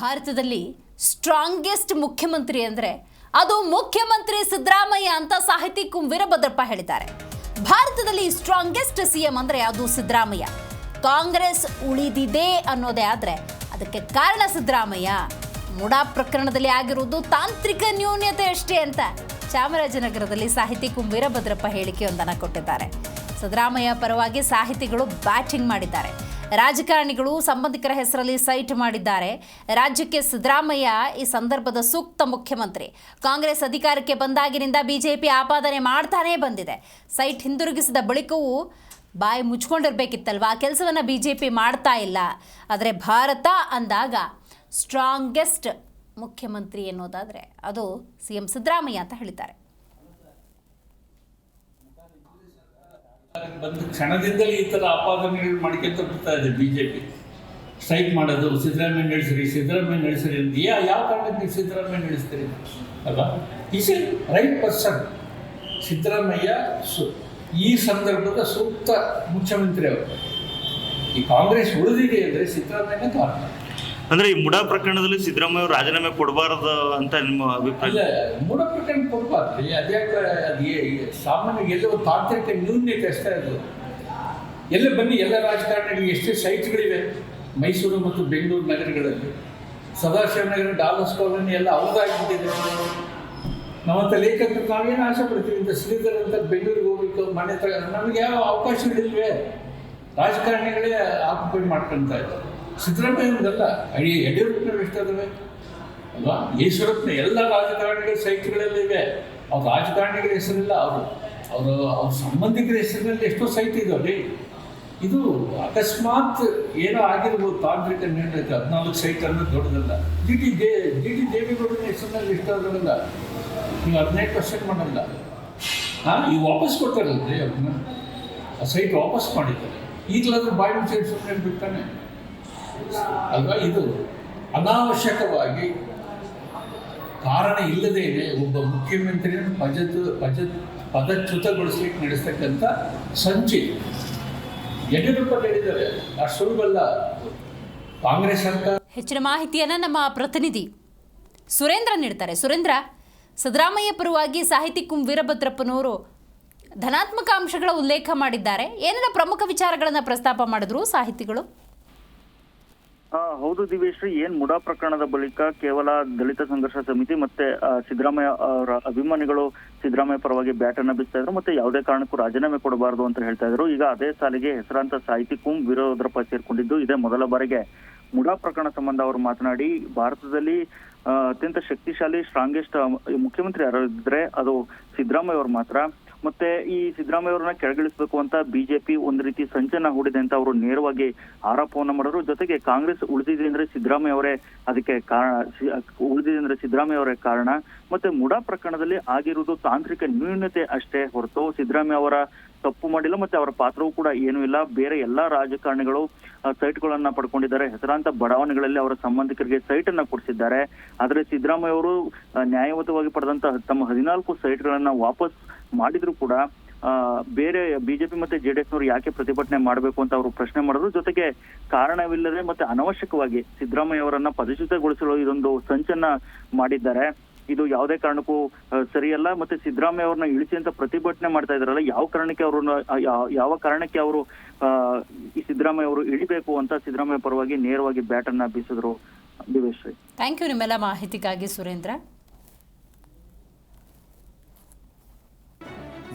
ಭಾರತದಲ್ಲಿ ಸ್ಟ್ರಾಂಗೆಸ್ಟ್ ಮುಖ್ಯಮಂತ್ರಿ ಅಂದರೆ ಅದು ಮುಖ್ಯಮಂತ್ರಿ ಸಿದ್ದರಾಮಯ್ಯ ಅಂತ ಸಾಹಿತಿ ಕುಂ ವೀರಭದ್ರಪ್ಪ ಹೇಳಿದ್ದಾರೆ. ಭಾರತದಲ್ಲಿ ಸ್ಟ್ರಾಂಗೆಸ್ಟ್ ಸಿಎಂ ಅಂದರೆ ಅದು ಸಿದ್ದರಾಮಯ್ಯ. ಕಾಂಗ್ರೆಸ್ ಉಳಿದಿದೆ ಅನ್ನೋದೇ ಆದರೆ ಅದಕ್ಕೆ ಕಾರಣ ಸಿದ್ದರಾಮಯ್ಯ. ಮುಡಾ ಪ್ರಕರಣದಲ್ಲಿ ಆಗಿರುವುದು ತಾಂತ್ರಿಕ ನ್ಯೂನ್ಯತೆ ಅಷ್ಟೇ ಅಂತ ಚಾಮರಾಜನಗರದಲ್ಲಿ ಸಾಹಿತಿ ಕುಂ ವೀರಭದ್ರಪ್ಪ ಹೇಳಿಕೆಯೊಂದನ್ನು ಕೊಟ್ಟಿದ್ದಾರೆ. ಸಿದ್ದರಾಮಯ್ಯ ಪರವಾಗಿ ಸಾಹಿತಿಗಳು ಬ್ಯಾಟಿಂಗ್ ಮಾಡಿದ್ದಾರೆ. ರಾಜಕಾರಣಿಗಳು ಸಂಬಂಧಿಕರ ಹೆಸರಲ್ಲಿ ಸೈಟ್ ಮಾಡಿದ್ದಾರೆ. ರಾಜ್ಯಕ್ಕೆ ಸಿದ್ದರಾಮಯ್ಯ ಈ ಸಂದರ್ಭದ ಸೂಕ್ತ ಮುಖ್ಯಮಂತ್ರಿ. ಕಾಂಗ್ರೆಸ್ ಅಧಿಕಾರಕ್ಕೆ ಬಂದಾಗಿನಿಂದ ಬಿಜೆಪಿ ಆಪಾದನೆ ಮಾಡ್ತಾನೇ ಬಂದಿದೆ. ಸೈಟ್ ಹಿಂದಿರುಗಿಸಿದ ಬಳಿಕವೂ ಬಾಯಿ ಮುಚ್ಕೊಂಡಿರ್ಬೇಕಿತ್ತಲ್ವಾ? ಆ ಕೆಲಸವನ್ನು ಬಿಜೆಪಿ ಮಾಡ್ತಾ ಇಲ್ಲ. ಆದರೆ ಭಾರತ ಅಂದಾಗ ಸ್ಟ್ರಾಂಗೆಸ್ಟ್ ಮುಖ್ಯಮಂತ್ರಿ ಎನ್ನುವುದಾದರೆ ಅದು ಸಿ ಎಂ ಸಿದ್ದರಾಮಯ್ಯ ಅಂತ ಹೇಳಿದ್ದಾರೆ. ಬಂದ ಕ್ಷಣದಿಂದಲೇ ಈ ಥರ ಆಪಾದನೆಗಳು ಮಾಡ್ಕೊಂತ ಬರ್ತಾ ಇದೆ ಬಿ ಜೆ ಪಿ ಸ್ಟ್ರೈಕ್ ಮಾಡೋದು, ಸಿದ್ದರಾಮಯ್ಯ ನಡೆಸಿರಿ ಸಿದ್ದರಾಮಯ್ಯ ನಡೆಸಿರಿ ಅಂತ. ಯಾ ಯಾವ ಕಾರಣಕ್ಕೆ ನೀವು ಸಿದ್ದರಾಮಯ್ಯ ನಡೆಸ್ತೀರಿ? ಅಲ್ವಾ? Is a right person Siddaramaiah ಸು ಈ ಸಂದರ್ಭದ ಸೂಕ್ತ ಮುಖ್ಯಮಂತ್ರಿ ಅವರು. ಈ ಕಾಂಗ್ರೆಸ್ ಉಳಿದಿದೆ ಅಂದರೆ ಸಿದ್ದರಾಮಯ್ಯ ಕಾರಣ. ಅಂದ್ರೆ ಈ ಮುಡಾ ಪ್ರಕರಣದಲ್ಲಿ ಸಿದ್ದರಾಮಯ್ಯ ರಾಜೀನಾಮೆ ಕೊಡಬಾರದು ಅಂತ ನಿಮ್ಮ ಅಭಿಪ್ರಾಯ? ಮೂಢ ಪ್ರಕರಣ ಕೊಡಬಾರ್ದು. ಅದ್ಯಾಕೆ ಅದು ಸಾಮಾನ್ಯ ಎಲ್ಲೋ ತಾಂತ್ರಿಕ ನ್ಯೂನ್ಯತೆ ಅಷ್ಟೇ ಅದು ಎಲ್ಲ ಬನ್ನಿ, ಎಲ್ಲ ರಾಜಕಾರಣಿಗಳಿಗೆ ಎಷ್ಟೇ ಸೈಟ್ಗಳಿವೆ. ಮೈಸೂರು ಮತ್ತು ಬೆಂಗಳೂರು ನಗರಗಳಲ್ಲಿ. ಸದಾಶಿವನಗರ, ಡಾಲರ್ಸ್ ಕಾಲೋನಿ ಎಲ್ಲ ಅವ್ರದ್ದಾಗ್ಬಿಟ್ಟಿದೆ ನಾವಂತ ಲೇಖಕರು ನಾವೇನು ಆಸೆ ಪಡ್ತೀವಿ ಇಂಥ ಶ್ರೀಧರ್ ಅಂತ ಬೆಂಗಳೂರಿಗೆ ಹೋಗ್ಬೇಕು ಮನೆ ತಗ ನಮಗೆ ಯಾವ ಅವಕಾಶಗಳಿಲ್ವೇ ರಾಜಕಾರಣಿಗಳೇ ಆಕ್ಯುಪೈ ಮಾಡ್ಕೊಳ್ತಾ ಇದ್ದಾರೆ. ಸಿದ್ದರಾಮಯ್ಯನದಲ್ಲ ಅಡಿ ಯಡಿಯೂರಪ್ಪನವ್ರು ಎಷ್ಟಾದವೆ? ಅಲ್ವಾ? ಈಶ್ವರಪ್ಪನ ಎಲ್ಲ ರಾಜಕಾರಣಿಗಳ ಸೈಟ್ಗಳಲ್ಲಿವೆ ಅವ್ರ ರಾಜಕಾರಣಿಗಳ ಹೆಸರಿಲ್ಲ, ಅವರು ಅವರು, ಅವ್ರ ಸಂಬಂಧಿಕರ ಹೆಸರಿನಲ್ಲಿ ಎಷ್ಟೋ ಸೈಟ್ ಇದಾವೆ ಇದು ಅಕಸ್ಮಾತ್ ಏನೋ ಆಗಿರ್ಬೋದು, ತಾಂತ್ರಿಕ ನಿರ್ಣಯ, ಹದಿನಾಲ್ಕು ಸೈಟ್ ಅನ್ನೋದು ದೊಡ್ಡದಲ್ಲ. ಡಿ ಟಿ ದೇ, ಡಿ ಟಿ ದೇವೇಗೌಡನ ಹೆಸರಿನಲ್ಲಿ ಎಷ್ಟಾದ್ರಲ್ಲ ನೀವು ಹದಿನೈದು ಪರ್ಸೆಂಟ್ ಮಾಡಲ್ಲ. ಹಾಂ ಈಗ ವಾಪಸ್ ರೀ ಅವ್ರನ್ನ. ಆ ಸೈಟ್ ವಾಪಸ್ ಮಾಡಿದ್ದಾರೆ. ಈಗಲಾದ್ರೂ ಬಾಯಿ ಸುಮ್ಮನೆ ಬಿಡ್ತಾನೆ. ಅಲ್ವಾ ಇದು ಅನಾವಶ್ಯಕವಾಗಿ ಕಾರಣ ಇಲ್ಲದೇನೆ ಒಬ್ಬ ಮುಖ್ಯಮಂತ್ರಿಯನ್ನು ಪಜತ್ ಪಜತ್ ಪದಚ್ಯುತಗೊಳಿಸ್ಲಿಕ್ಕೆ ನಡೆಸ್ತಕ್ಕಂಥ ಸಂಚಿ ಯಡಿಯೂರಪ್ಪ ಹೇಳಿದ್ದಾರೆ ಅಷ್ಟು ಸುಲಭಲ್ಲ ಕಾಂಗ್ರೆಸ್ ಸರ್ಕಾರ ಹೆಚ್ಚಿನ ಮಾಹಿತಿಯನ್ನು ನಮ್ಮ ಪ್ರತಿನಿಧಿ ಸುರೇಂದ್ರ ನೀಡ್ತಾರೆ. ಸುರೇಂದ್ರ, ಸಿದ್ದರಾಮಯ್ಯ ಪರವಾಗಿ ಸಾಹಿತಿ ಕುಂ ವೀರಭದ್ರಪ್ಪನವರು ಧನಾತ್ಮಕ ಅಂಶಗಳ ಉಲ್ಲೇಖ ಮಾಡಿದ್ದಾರೆ. ಏನೆಲ್ಲ ಪ್ರಮುಖ ವಿಚಾರಗಳನ್ನು ಪ್ರಸ್ತಾಪ ಮಾಡಿದ್ರು ಸಾಹಿತಿಗಳು? ಹೌದು ದಿವೇಶ್ರೀ ಏನ್ ಮುಡಾ ಪ್ರಕರಣದ ಬಳಿಕ ಕೇವಲ ದಲಿತ ಸಂಘರ್ಷ ಸಮಿತಿ ಮತ್ತೆ ಸಿದ್ದರಾಮಯ್ಯ ಅವರ ಅಭಿಮಾನಿಗಳು ಸಿದ್ದರಾಮಯ್ಯ ಪರವಾಗಿ ಬ್ಯಾಟ್ ಅನ್ನ ಬಿಸ್ತಾ ಇದ್ರು ಮತ್ತೆ ಯಾವುದೇ ಕಾರಣಕ್ಕೂ ರಾಜೀನಾಮೆ ಕೊಡಬಾರದು ಅಂತ ಹೇಳ್ತಾ ಇದ್ರು. ಈಗ ಅದೇ ಸಾಲಿಗೆ ಹೆಸರಾಂತ ಸಾಹಿತಿ ಕುಂ ವಿರೋಧ್ರಪ್ಪ ಸೇರ್ಕೊಂಡಿದ್ದು ಇದೇ ಮೊದಲ ಬಾರಿಗೆ. ಮುಡಾ ಪ್ರಕರಣ ಸಂಬಂಧ ಅವರು ಮಾತನಾಡಿ, ಭಾರತದಲ್ಲಿ ಅತ್ಯಂತ ಶಕ್ತಿಶಾಲಿ ಸ್ಟ್ರಾಂಗೆಸ್ಟ್ ಮುಖ್ಯಮಂತ್ರಿ ಯಾರಿದ್ರೆ ಅದು ಸಿದ್ದರಾಮಯ್ಯ ಅವರು ಮಾತ್ರ. ಮತ್ತೆ ಈ ಸಿದ್ದರಾಮಯ್ಯ ಅವರನ್ನ ಕೆಳಗಿಳಿಸಬೇಕು ಅಂತ ಬಿಜೆಪಿ ಒಂದು ರೀತಿ ಸಂಚನ ಹೂಡಿದೆ ಅಂತ ಅವರು ನೇರವಾಗಿ ಆರೋಪವನ್ನು ಮಾಡಿದ್ರು. ಜೊತೆಗೆ ಕಾಂಗ್ರೆಸ್ ಉಳಿದಿದೆ ಅಂದ್ರೆ ಸಿದ್ದರಾಮಯ್ಯ ಅವರೇ ಅದಕ್ಕೆ ಕಾರಣ ಉಳಿದಿದೆ ಅಂದ್ರೆ ಸಿದ್ದರಾಮಯ್ಯ ಅವರೇ ಕಾರಣ. ಮತ್ತೆ ಮುಡಾ ಪ್ರಕರಣದಲ್ಲಿ ಆಗಿರುವುದು ತಾಂತ್ರಿಕ ನ್ಯೂನ್ಯತೆ ಅಷ್ಟೇ ಹೊರತು ಸಿದ್ದರಾಮಯ್ಯ ಅವರ ತಪ್ಪು ಮಾಡಿಲ್ಲ ಮತ್ತೆ ಅವರ ಪಾತ್ರವೂ ಕೂಡ ಏನೂ ಇಲ್ಲ. ಬೇರೆ ಎಲ್ಲಾ ರಾಜಕಾರಣಿಗಳು ಸೈಟ್ಗಳನ್ನ ಪಡ್ಕೊಂಡಿದ್ದಾರೆ. ಹೆಸರಾಂತ ಬಡಾವಣೆಗಳಲ್ಲಿ ಅವರ ಸಂಬಂಧಿಕರಿಗೆ ಸೈಟ್ ಅನ್ನ ಕೊಡಿಸಿದ್ದಾರೆ. ಆದ್ರೆ ಸಿದ್ದರಾಮಯ್ಯ ಅವರು ನ್ಯಾಯಯುತವಾಗಿ ಪಡೆದಂತ ತಮ್ಮ ಹದಿನಾಲ್ಕು ಸೈಟ್ಗಳನ್ನ ವಾಪಸ್ ಮಾಡಿದ್ರು ಕೂಡ ಆ, ಬೇರೆ ಬಿಜೆಪಿ ಮತ್ತೆ ಜೆಡಿಎಸ್ ನವರು ಯಾಕೆ ಪ್ರತಿಭಟನೆ ಮಾಡಬೇಕು ಅಂತ ಅವರು ಪ್ರಶ್ನೆ ಮಾಡಿದ್ರು. ಜೊತೆಗೆ ಕಾರಣವಿಲ್ಲದೆ ಮತ್ತೆ ಅನವಶ್ಯಕವಾಗಿ ಸಿದ್ದರಾಮಯ್ಯ ಅವರನ್ನ ಪದಚ್ಯುತಗೊಳಿಸಲು ಇದೊಂದು ಸಂಚನ್ನ ಮಾಡಿದ್ದಾರೆ. ಇದು ಯಾವುದೇ ಕಾರಣಕ್ಕೂ ಸರಿಯಲ್ಲ. ಮತ್ತೆ ಸಿದ್ದರಾಮಯ್ಯ ಅವ್ರನ್ನ ಇಳಿಸಿ ಅಂತ ಪ್ರತಿಭಟನೆ ಮಾಡ್ತಾ ಇದಾರಲ್ಲ ಯಾವ ಕಾರಣಕ್ಕೆ ಅವರು ಯಾವ ಕಾರಣಕ್ಕೆ ಅವರು ಈ ಸಿದ್ದರಾಮಯ್ಯ ಅವರು ಇಳಿಬೇಕು ಅಂತ ಸಿದ್ದರಾಮಯ್ಯ ಪರವಾಗಿ ನೇರವಾಗಿ ಬ್ಯಾಟ್ ಅನ್ನ ಬೀಸಿದ್ರು ದಿವೇಶ್ರೀ ಥ್ಯಾಂಕ್ ಯು ನಿಮ್ಮೆಲ್ಲ ಮಾಹಿತಿಗಾಗಿ ಸುರೇಂದ್ರ.